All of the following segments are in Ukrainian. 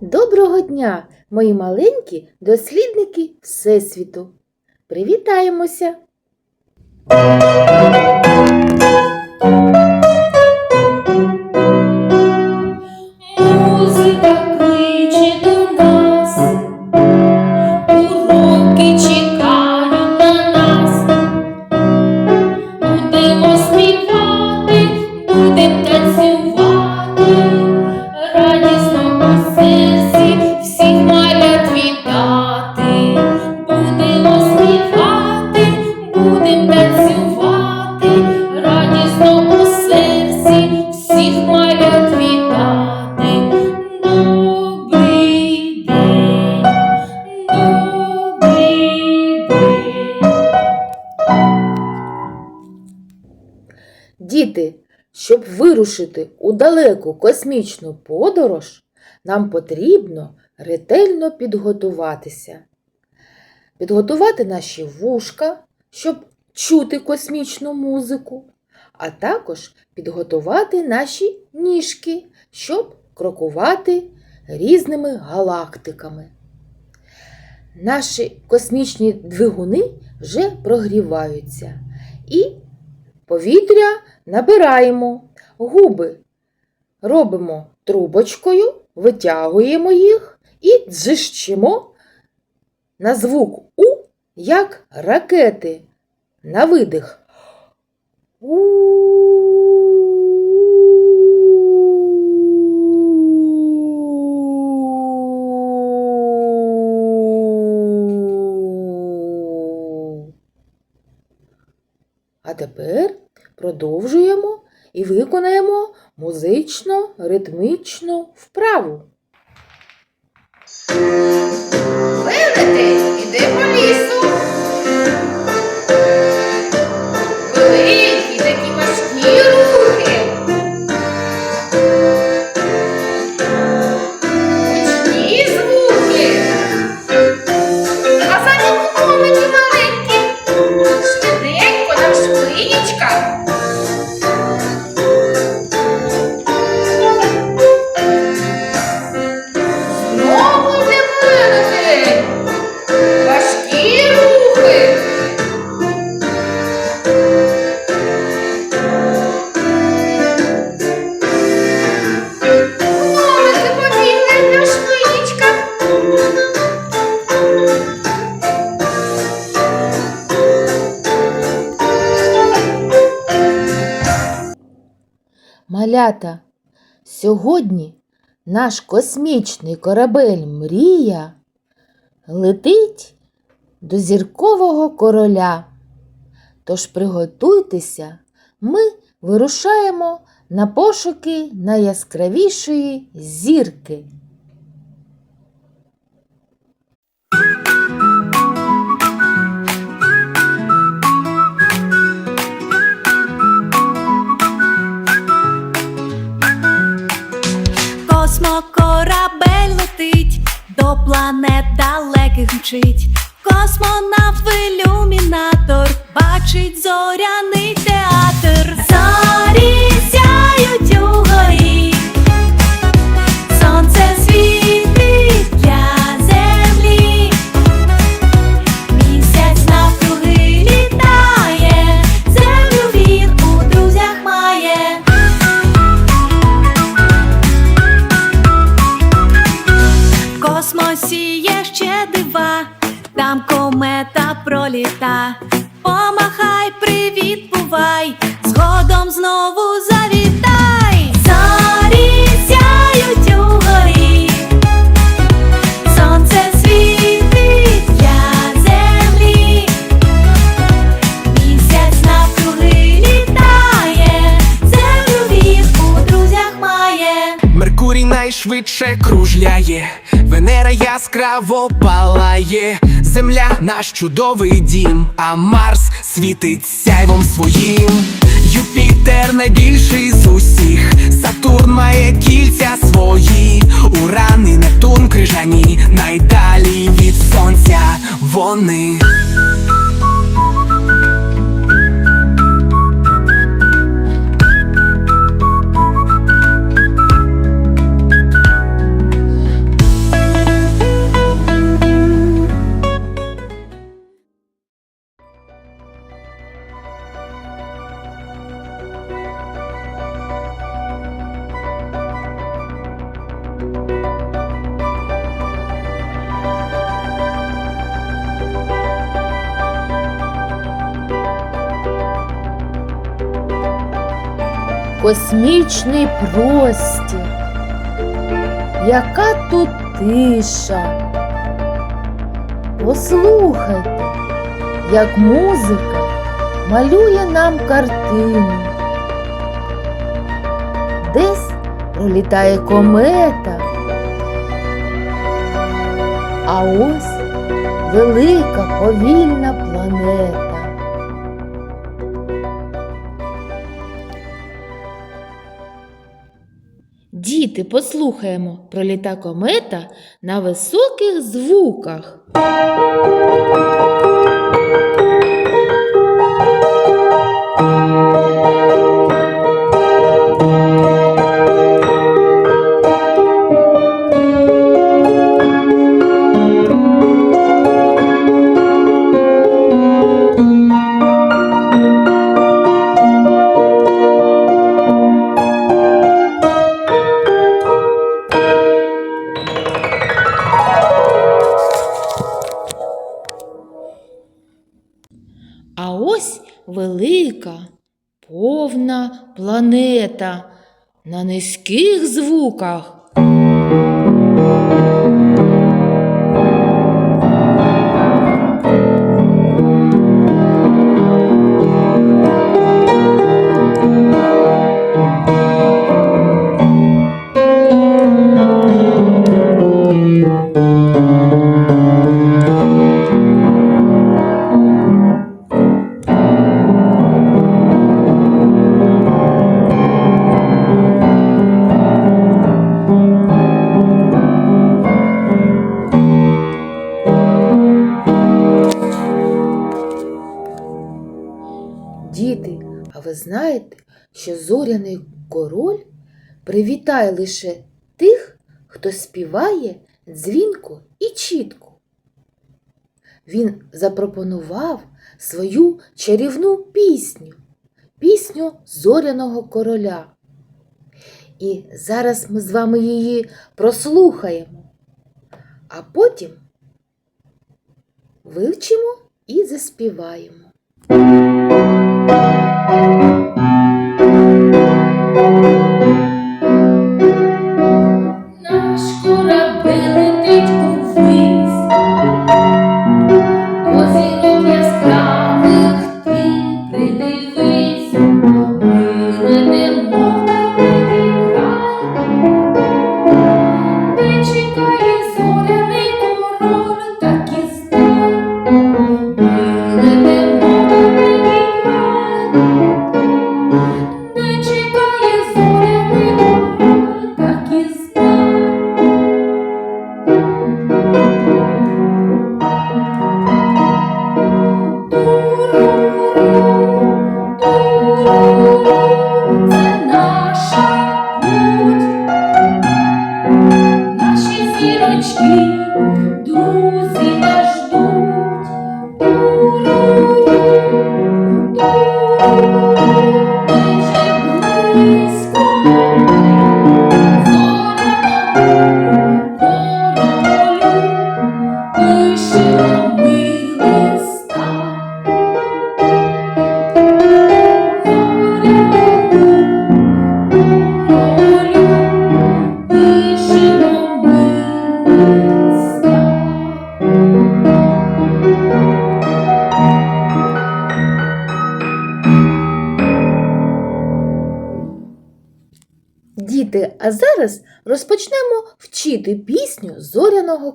Доброго дня, мої маленькі дослідники Всесвіту. Привітаємося! Діти, щоб вирушити у далеку космічну подорож, нам потрібно ретельно підготуватися. Підготувати наші вушка, щоб чути космічну музику, а також підготувати наші ніжки, щоб крокувати різними галактиками. Наші космічні двигуни вже прогріваються і повітря набираємо, губи робимо трубочкою, витягуємо їх і дзижчимо на звук У, як ракети на видих. У. А тепер продовжуємо і виконаємо музично-ритмічну вправу. Малята, сьогодні наш космічний корабель Мрія летить до зіркового короля. Тож приготуйтеся, ми вирушаємо на пошуки найяскравішої зірки. Космокорабель летить, до планет далеких мчить. Космонавт в ілюмінатор бачить зоряний театр. Найшвидше кружляє, Венера яскраво палає, Земля наш чудовий дім, а Марс світить сяйвом своїм. Юпітер найбільший з усіх, Сатурн має кільця свої, Уран і Нептун крижані, найдалі від сонця вони. Космічний простір. Яка тут тиша. Послухайте, як музика малює нам картину. Десь пролітає комета. А ось велика повільна планета. Діти, послухаємо про літа комета на високих звуках. Низьких звуках. Привітає лише тих, хто співає дзвінко і чітко. Він запропонував свою чарівну пісню, пісню зоряного короля. І зараз ми з вами її прослухаємо, а потім вивчимо і заспіваємо.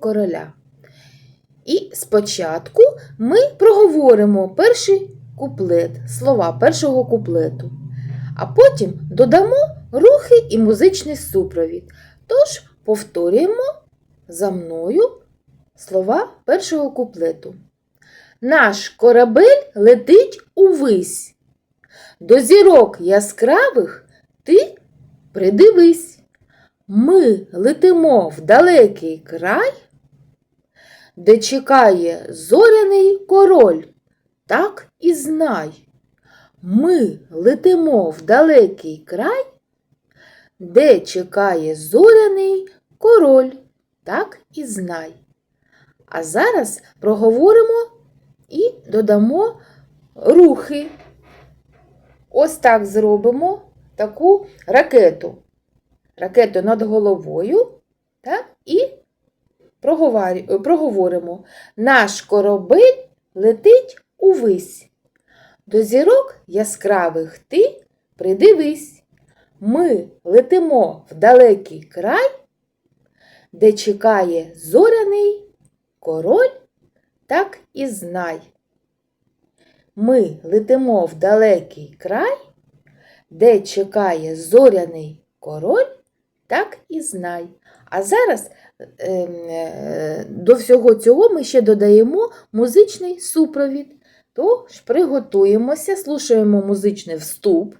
Короля. І спочатку ми проговоримо перший куплет, слова першого куплету, а потім додамо рухи і музичний супровід. Тож повторюємо за мною слова першого куплету. Наш корабель летить увись. До зірок яскравих ти Придивись, ми летимо в далекий край, де чекає зоряний король, так і знай. Ми летимо в далекий край, де чекає зоряний король, так і знай. А зараз проговоримо і додамо рухи. Ось так зробимо. таку ракету. Ракету над головою. Так? І проговоримо. Наш корабель летить увись. До зірок яскравих ти придивись. Ми летимо в далекий край, де чекає зоряний король, так і знай. Ми летимо в далекий край, де чекає зоряний король, так і знай. А зараз ем, е, до всього цього ми ще додаємо музичний супровід. Тож приготуємося, слушаємо музичний вступ.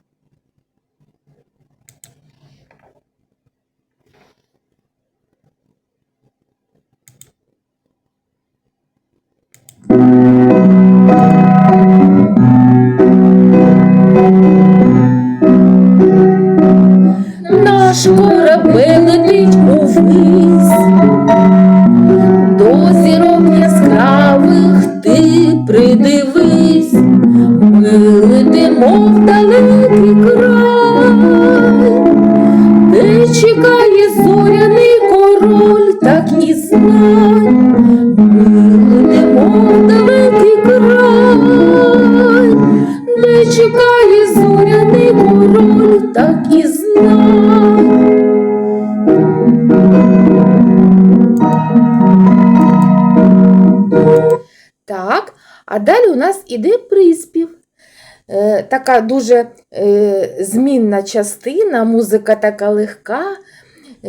Така дуже е, змінна частина, музика така легка,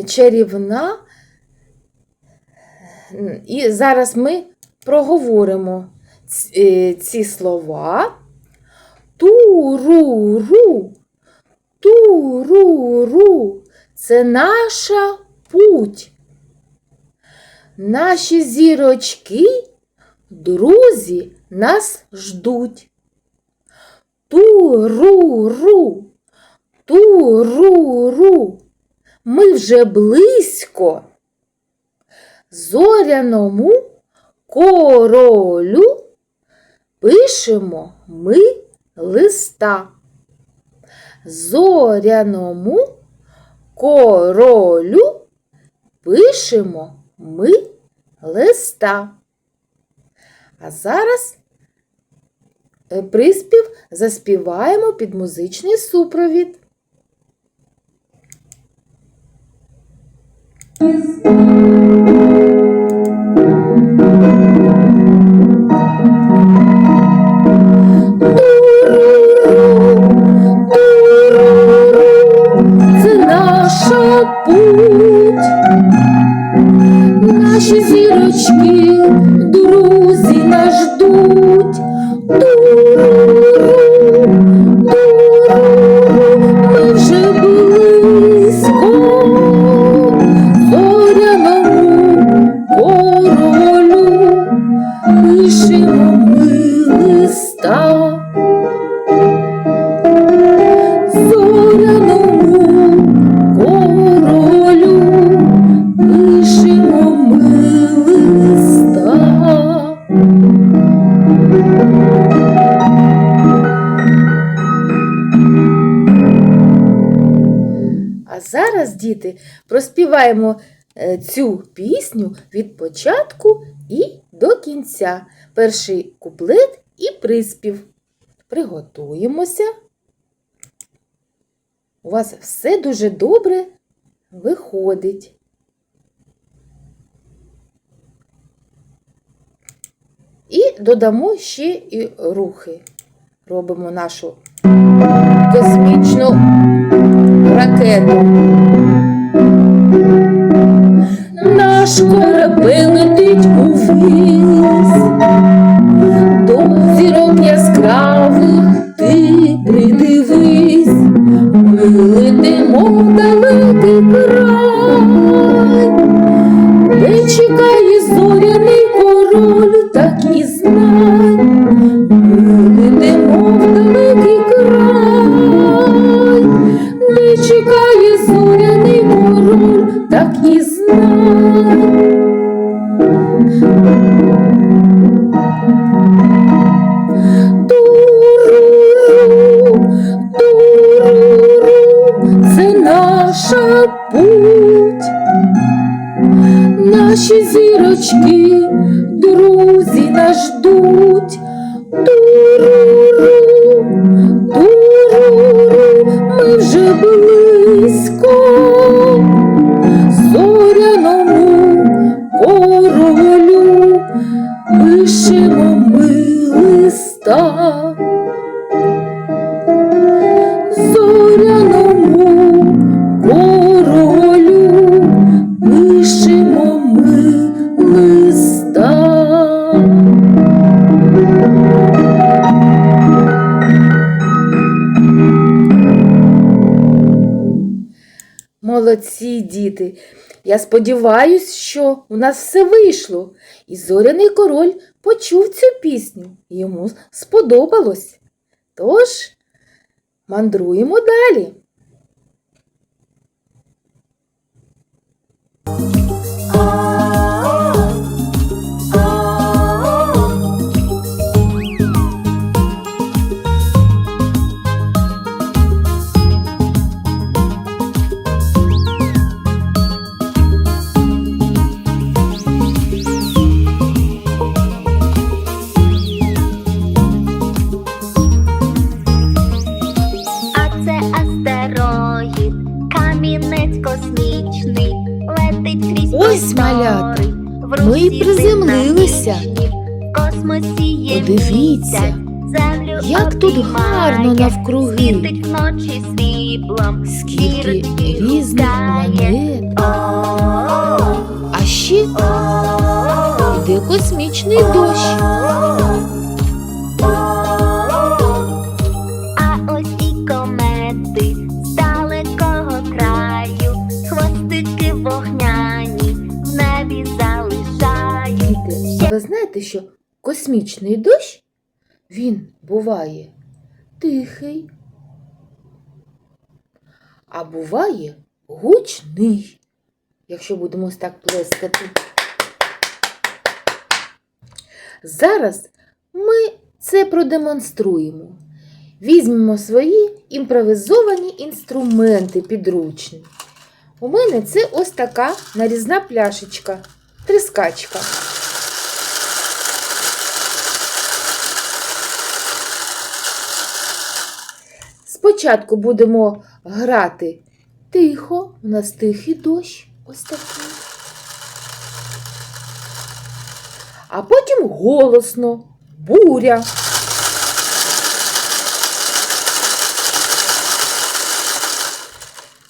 чарівна. І зараз ми проговоримо ц- е, ці слова. Ту-ру-ру, ту-ру-ру, це наша путь. Наші зірочки, друзі, нас ждуть. Ту-ру-ру, ту-ру-ру, ми вже близько. Зоряному королю пишемо ми листа. Зоряному королю пишемо ми листа. А зараз приспів заспіваємо під музичний супровід. Путь, наші зірочки, ждуть. Туру-ру, проспіваємо е, цю пісню від початку і до кінця. Перший куплет і приспів. Приготуємося. У вас все дуже добре виходить. І додамо ще і рухи. Робимо нашу космічну ракету. Наш корабель сподіваюсь, що у нас все вийшло, і зоряний король почув цю пісню. Йому сподобалось. Тож, мандруємо далі. Ви що космічний дощ він буває тихий, а буває гучний, якщо будемо ось так плескати. Зараз ми це продемонструємо. Візьмемо свої імпровізовані інструменти підручні. У мене це ось така нарізна пляшечка, тріскачка. Спочатку будемо грати тихо, у нас тихий дощ, ось такий. А потім голосно, буря.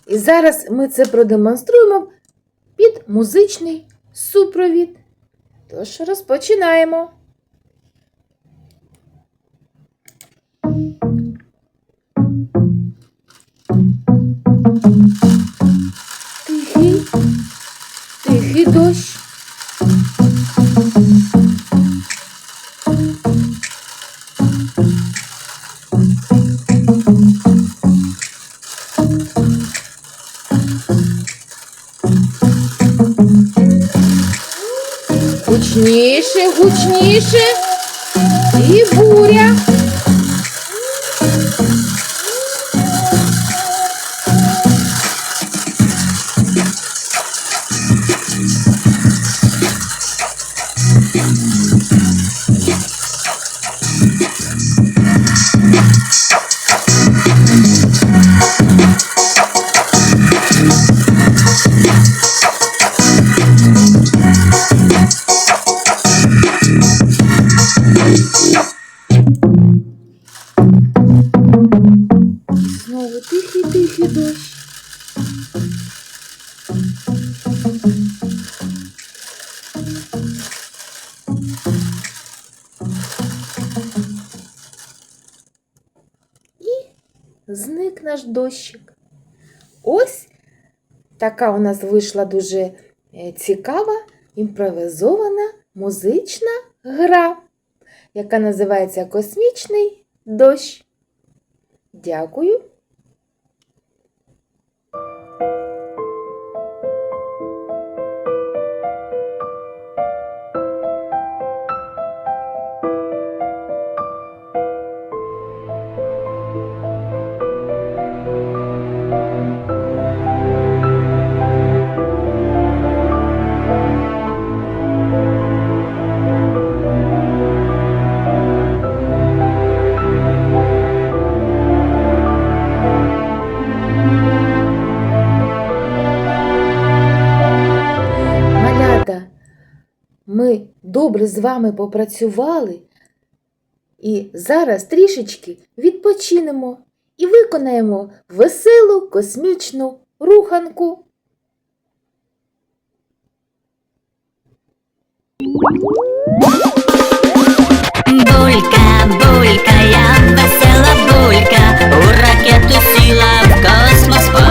І зараз ми це продемонструємо під музичний супровід. Тож розпочинаємо. Гучніше. І буря. Дощик. Ось така у нас вийшла дуже е, цікава імпровізована музична гра, яка називається Космічний дощ. Дякую. Добре з вами попрацювали. І зараз трішечки відпочинемо і виконаємо веселу космічну руханку. Булька, булька, я весела булька, у ракету сіла, в космос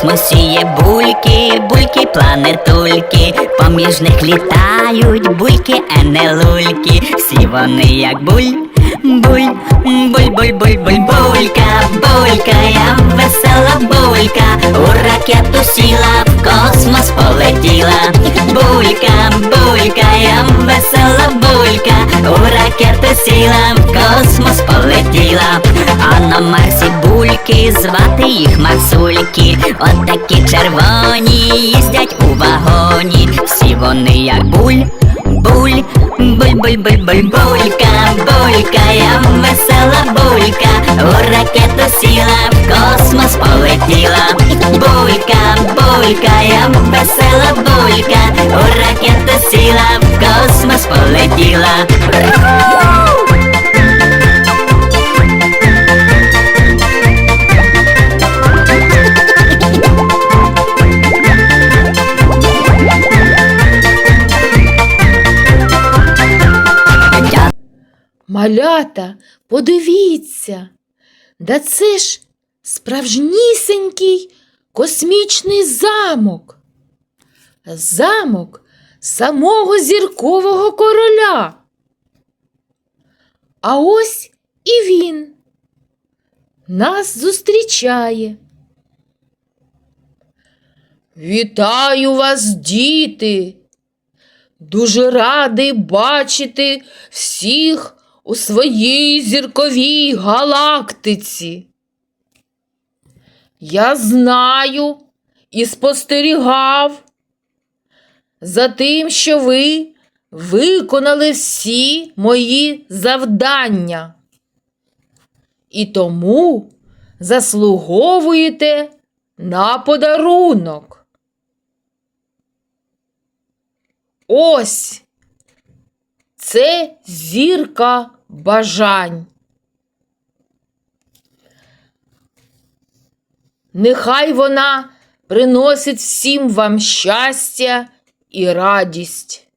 космосі є бульки, бульки, планетульки, поміж них літають бульки, а не лульки. Всі вони як буль. Буль, буль, буль, буль, буль, булька, булька, я весела булька, у ракету сіла, в космос полетіла. Булька, булька, я весела булька, у ракету сіла, в космос полетіла. А на Марсі бульки, звати їх Марсульки, от такі червоні їздять у вагоні, всі вони як буль. Буль, буль, буль, буль, буль, булька, булька, я весела булька, у ракету сіла, в космос полетіла. Булька, булька, я весела булька, у ракету сіла, в космос полетіла. Малята, подивіться, да це ж справжнісінький космічний замок. Замок самого зіркового короля. А ось і він нас зустрічає. Вітаю вас, діти! Дуже радий бачити всіх у своїй зірковій галактиці. Я знаю і спостерігав за тим, що ви виконали всі мої завдання. І тому заслуговуєте на подарунок. Ось це зірка бажань. Нехай вона приносить всім вам щастя і радість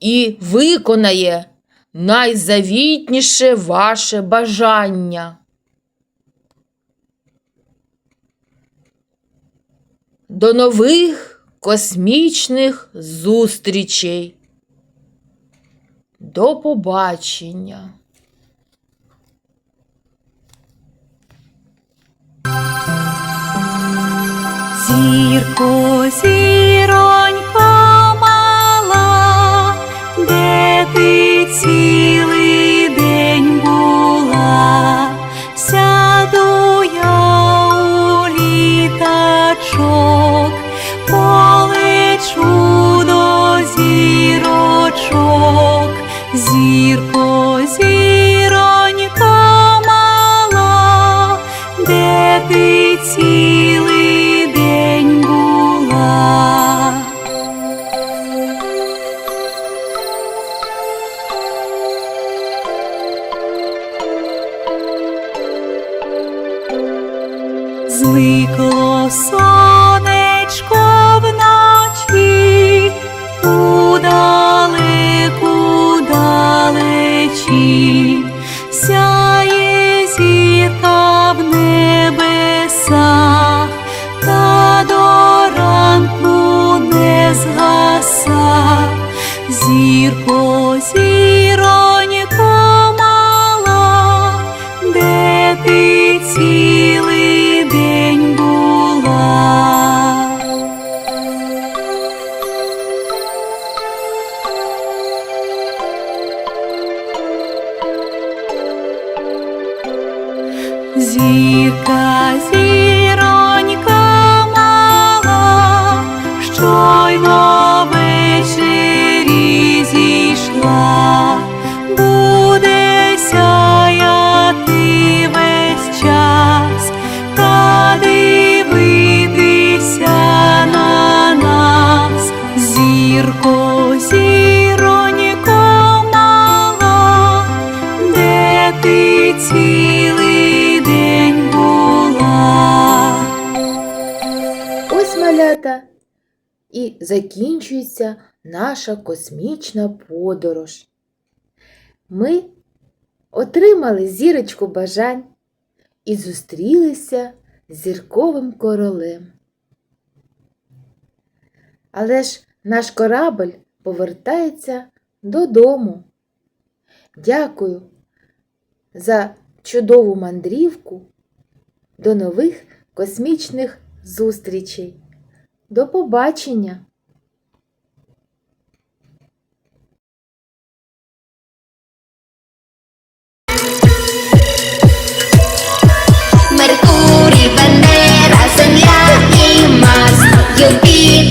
і виконає найзавітніше ваше бажання. До нових космічних зустрічей. До побачення. Зірко, зіронько мала, де ти цілий день була, сяду я у літачок, зірко, зіронько мала, де ти цілий Зірко, Малята. І закінчується наша космічна подорож. Ми отримали зірочку бажань і зустрілися з зірковим королем. Але ж наш корабль повертається додому. Дякую за чудову мандрівку. До нових космічних зустрічей. До побачення! Mercury, Venera, Земля і Марс, Юпітер.